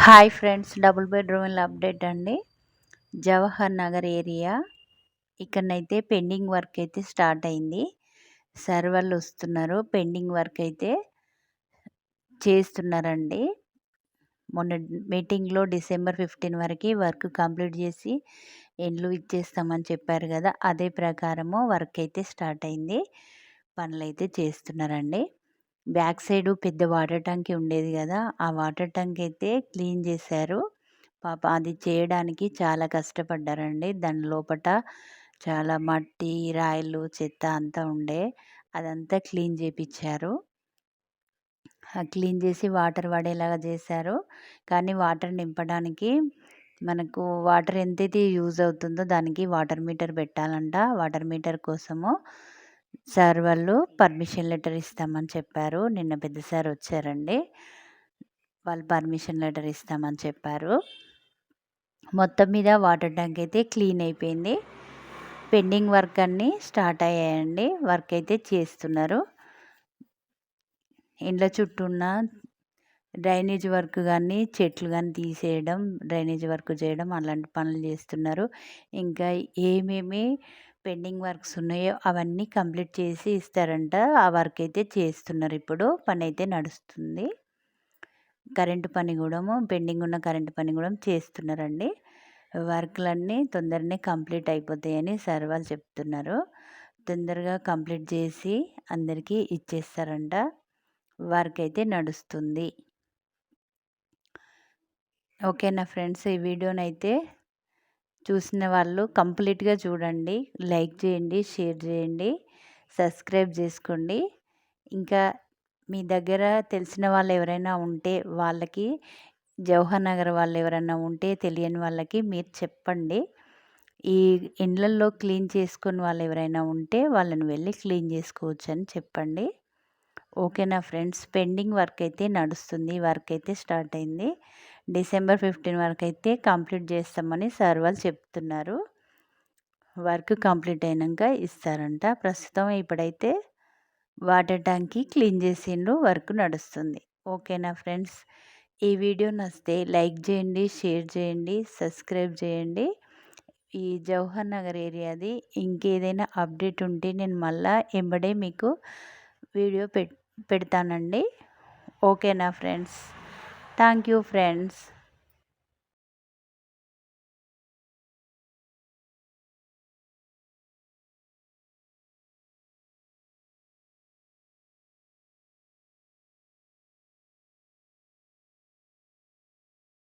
Hi friends double బెడ్రూమ్ల update అండి. Jawahar Nagar area. ఇక్కడనైతే పెండింగ్ వర్క్ అయితే స్టార్ట్ అయింది. సర్వర్లు వస్తున్నారు. పెండింగ్ వర్క్ అయితే చేస్తున్నారండి. మొన్న మీటింగ్లో డిసెంబర్ ఫిఫ్టీన్ వరకు వర్క్ కంప్లీట్ చేసి ఎండ్లు ఇచ్చేస్తామని చెప్పారు కదా అదే ప్రకారము వర్క్ అయితే స్టార్ట్ అయింది. పనులు అయితే చేస్తున్నారండి. బ్యాక్ సైడ్ పెద్ద వాటర్ ట్యాంక్ ఉండేది కదా ఆ వాటర్ ట్యాంక్ అయితే క్లీన్ చేశారు. పాప అది చేయడానికి చాలా కష్టపడ్డారండి. దాని లోపల చాలా మట్టి రాయిలు చెత్త అంతా ఉండే అదంతా క్లీన్ చేపించారు క్లీన్ చేసి వాటర్ పడేలాగా చేశారు. కానీ వాటర్ నింపడానికి మనకు వాటర్ ఎంతైతే యూజ్ అవుతుందో దానికి వాటర్ మీటర్ పెట్టాలంట. వాటర్ మీటర్ కోసము సార్ వాళ్ళు పర్మిషన్ లెటర్ ఇస్తామని చెప్పారు. నిన్న పెద్ద సార్ వచ్చారండి. వాళ్ళు పర్మిషన్ లెటర్ ఇస్తామని చెప్పారు. మొత్తం మీద వాటర్ ట్యాంక్ అయితే క్లీన్ అయిపోయింది. పెండింగ్ వర్క్ అన్నీ స్టార్ట్ అయ్యాయండి. వర్క్ అయితే చేస్తున్నారు. ఇండ్ల చుట్టూ ఉన్న డ్రైనేజ్ వర్క్ కానీ చెట్లు కానీ తీసేయడం డ్రైనేజ్ వర్క్ చేయడం అలాంటి పనులు చేస్తున్నారు. ఇంకా ఏమేమి పెండింగ్ వర్క్స్ ఉన్నాయో అవన్నీ కంప్లీట్ చేసి ఇస్తారంట. ఆ వర్క్ అయితే చేస్తున్నారు ఇప్పుడు. పని అయితే నడుస్తుంది. కరెంటు పని కూడా పెండింగ్ ఉన్న కరెంటు పని కూడా చేస్తున్నారండి. వర్క్లన్నీ తొందరనే కంప్లీట్ అయిపోతాయని సార్ వాళ్ళు చెప్తున్నారు. తొందరగా కంప్లీట్ చేసి అందరికీ ఇచ్చేస్తారంట. వర్క్ అయితే నడుస్తుంది. ఓకే నా ఫ్రెండ్స్ ఈ వీడియోనైతే చూసిన వాళ్ళు కంప్లీట్గా చూడండి. లైక్ చేయండి షేర్ చేయండి సబ్స్క్రైబ్ చేసుకోండి. ఇంకా మీ దగ్గర తెలిసిన వాళ్ళు ఎవరైనా ఉంటే వాళ్ళకి జవహర్ నగర్ వాళ్ళు ఎవరైనా ఉంటే తెలియని వాళ్ళకి మీరు చెప్పండి. ఈ ఇండ్లల్లో క్లీన్ చేసుకుని వాళ్ళు ఎవరైనా ఉంటే వాళ్ళని వెళ్ళి క్లీన్ చేసుకోవచ్చు అని చెప్పండి. ఓకేనా ఫ్రెండ్స్. పెండింగ్ వర్క్ అయితే నడుస్తుంది. వర్క్ అయితే స్టార్ట్ అయింది. డిసెంబర్ ఫిఫ్టీన్ వరకు అయితే కంప్లీట్ చేస్తామని సార్ వాళ్ళు చెప్తున్నారు. వర్క్ కంప్లీట్ అయినాక ఇస్తారంట. ప్రస్తుతం ఇప్పుడైతే వాటర్ ట్యాంక్కి క్లీన్ చేసిండ్రు. వర్క్ నడుస్తుంది. ఓకేనా ఫ్రెండ్స్. ఈ వీడియో నచ్చితే లైక్ చేయండి షేర్ చేయండి సబ్స్క్రైబ్ చేయండి. ఈ జవహర్ నగర్ ఏరియాది ఇంకేదైనా అప్డేట్ ఉంటే నేను మళ్ళీ ఎంబడే మీకు వీడియో పెట్ పెడతానండి. ఓకేనా ఫ్రెండ్స్? Thank you friends.